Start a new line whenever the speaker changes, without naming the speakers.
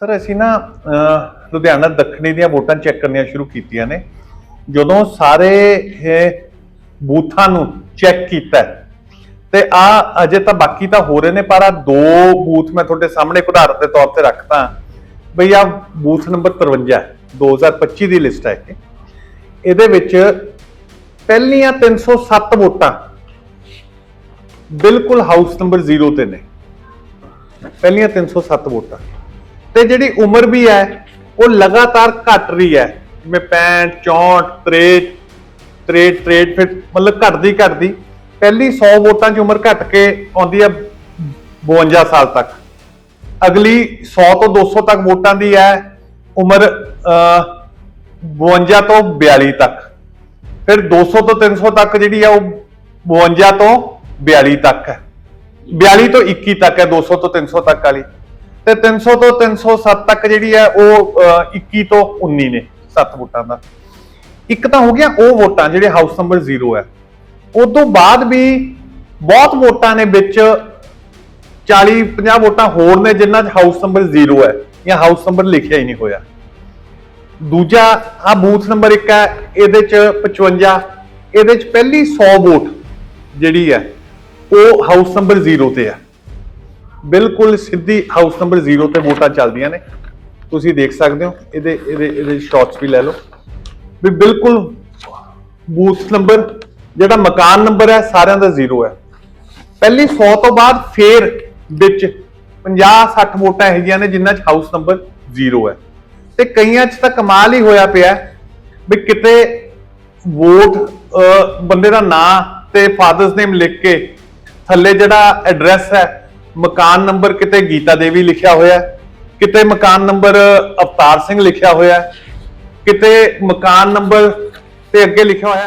Sir ਅਸੀਂ ਨਾ ਲੁਧਿਆਣਾ ਦੱਖਣੀ ਦੀਆਂ ਵੋਟਾਂ ਚੈੱਕ ਕਰਨੀਆਂ ਸ਼ੁਰੂ ਕੀਤੀਆਂ ਨੇ। ਜਦੋਂ ਸਾਰੇ ਇਹ ਬੂਥਾਂ ਨੂੰ ਚੈੱਕ ਕੀਤਾ ਹੈ, ਤੇ ਆ ਅਜੇ ਤਾਂ ਬਾਕੀ ਤਾਂ ਹੋ ਰਹੇ ਨੇ ਪਰ ਆ ਦੋ ਬੂਥ ਮੈਂ ਤੁਹਾਡੇ ਸਾਹਮਣੇ ਇੱਕ ਉਦਾਹਰਨ ਦੇ ਤੌਰ ਤੇ ਰੱਖਤਾ ਬਈ ਆ ਬੂਥ ਨੰਬਰ 53 ਹੈ, 2025 ਦੀ ਲਿਸਟ ਹੈ ਇਹ। ਇਹਦੇ ਵਿੱਚ ਪਹਿਲੀਆਂ 307 ਵੋਟਾਂ ਬਿਲਕੁਲ ਹਾਊਸ ਨੰਬਰ 0 ਤੇ ਨੇ। ਪਹਿਲੀਆਂ 307 ਵੋਟਾਂ। ਤੇ ਜਿਹੜੀ ਉਮਰ ਵੀ ਹੈ ਉਹ ਲਗਾਤਾਰ ਘਟ ਰਹੀ ਹੈ। ਜਿਵੇਂ 65 64 63 63 ਫਿਰ ਮਤਲਬ ਘਟਦੀ ਘਟਦੀ। ਪਹਿਲੀ 100 ਵੋਟਾਂ 'ਚ ਉਮਰ ਘਟ ਕੇ ਆਉਂਦੀ ਹੈ 52 ਸਾਲ ਤੱਕ। ਅਗਲੀ 100 ਤੋਂ 200 ਤੱਕ ਵੋਟਾਂ ਦੀ ਹੈ ਉਮਰ ਅਹ, 52 ਤੋਂ 42 ਤੱਕ। ਫਿਰ 200 ਤੋਂ 300 ਤੱਕ ਜਿਹੜੀ ਆ ਉਹ 52 ਤੋਂ 42 ਤੱਕ ਹੈ। 42 ਤੋਂ 21 ਤੱਕ ਹੈ 200 ਤੋਂ 300 ਤੱਕ ਵਾਲੀ। ਤੇ 300 ਤੋਂ 307 ਤੱਕ ਜਿਹੜੀ ਹੈ ਉਹ ਅਹ, 21 ਤੋਂ 19 ਨੇ 7 ਵੋਟਾਂ ਦਾ। ਇੱਕ ਤਾਂ ਹੋ ਗਿਆ ਉਹ ਵੋਟਾਂ ਜਿਹੜੇ ਹਾਊਸ ਨੰਬਰ 0 ਹੈ। ਉਸ ਤੋਂ ਬਾਅਦ ਵੀ ਬਹੁਤ ਵੋਟਾਂ ਨੇ ਵਿੱਚ 40 50 ਵੋਟਾਂ ਹੋਰ ਨੇ ਜਿਨ੍ਹਾਂ 'ਚ ਹਾਊਸ ਨੰਬਰ 0 ਹੈ ਜਾਂ ਹਾਊਸ ਨੰਬਰ ਲਿਖਿਆ ਹੀ ਨਹੀਂ ਹੋਇਆ। ਦੂਜਾ ਆ ਬੂਥ ਨੰਬਰ 1 ਹੈ ਇਹਦੇ ਚ 55 ਇਹਦੇ ਚ ਪਹਿਲੀ 100 ਵੋਟ ਜਿਹੜੀ ਹੈ ਉਹ ਹਾਊਸ ਨੰਬਰ 0 ਤੇ ਹੈ। ਬਿਲਕੁਲ ਸਿੱਧੀ ਹਾਊਸ ਨੰਬਰ 0 ਤੇ ਵੋਟਾਂ ਚੱਲਦੀਆਂ ਨੇ। ਤੁਸੀਂ ਦੇਖ ਸਕਦੇ ਹੋ, ਇਹਦੇ ਇਹਦੇ ਇਹਦੇ ਸ਼ਾਟਸ ਵੀ ਲੈ ਲਓ। ਵੀ ਬਿਲਕੁਲ ਬੂਥ ਨੰਬਰ ਜਿਹੜਾ ਮਕਾਨ ਨੰਬਰ ਹੈ, ਸਾਰਿਆਂ ਦਾ 0 ਹੈ। ਪਹਿਲੀ 100 ਤੋਂ ਬਾਅਦ ਫੇਰ ਵਿੱਚ 50 60 ਵੋਟਾਂ ਇਹੋ ਜਿਹੀਆਂ ਨੇ ਜਿਨ੍ਹਾਂ 'ਚ ਹਾਊਸ ਨੰਬਰ 0 ਹੈ। ਤੇ ਕਈਆਂ 'ਚ ਤਾਂ ਕਮਾਲ ਹੀ ਹੋਇਆ ਪਿਆ ਵੀ ਕਿਤੇ ਵੋਟ ਬੰਦੇ ਦਾ ਨਾਂ ਤੇ ਫਾਦਰਸ ਨੇਮ ਲਿਖ ਕੇ ਥੱਲੇ ਜਿਹੜਾ ਐਡਰੈਸ ਹੈ ਮਕਾਨ ਨੰਬਰ ਕਿਤੇ ਗੀਤਾ ਦੇਵੀ ਲਿਖਿਆ ਹੋਇਆ ਕਿਤੇ ਮਕਾਨ ਨੰਬਰ ਅਵਤਾਰ ਸਿੰਘ ਲਿਖਿਆ ਹੋਇਆ ਕਿਤੇ ਮਕਾਨ ਨੰਬਰ ਤੇ ਅੱਗੇ ਲਿਖਿਆ ਹੋਇਆ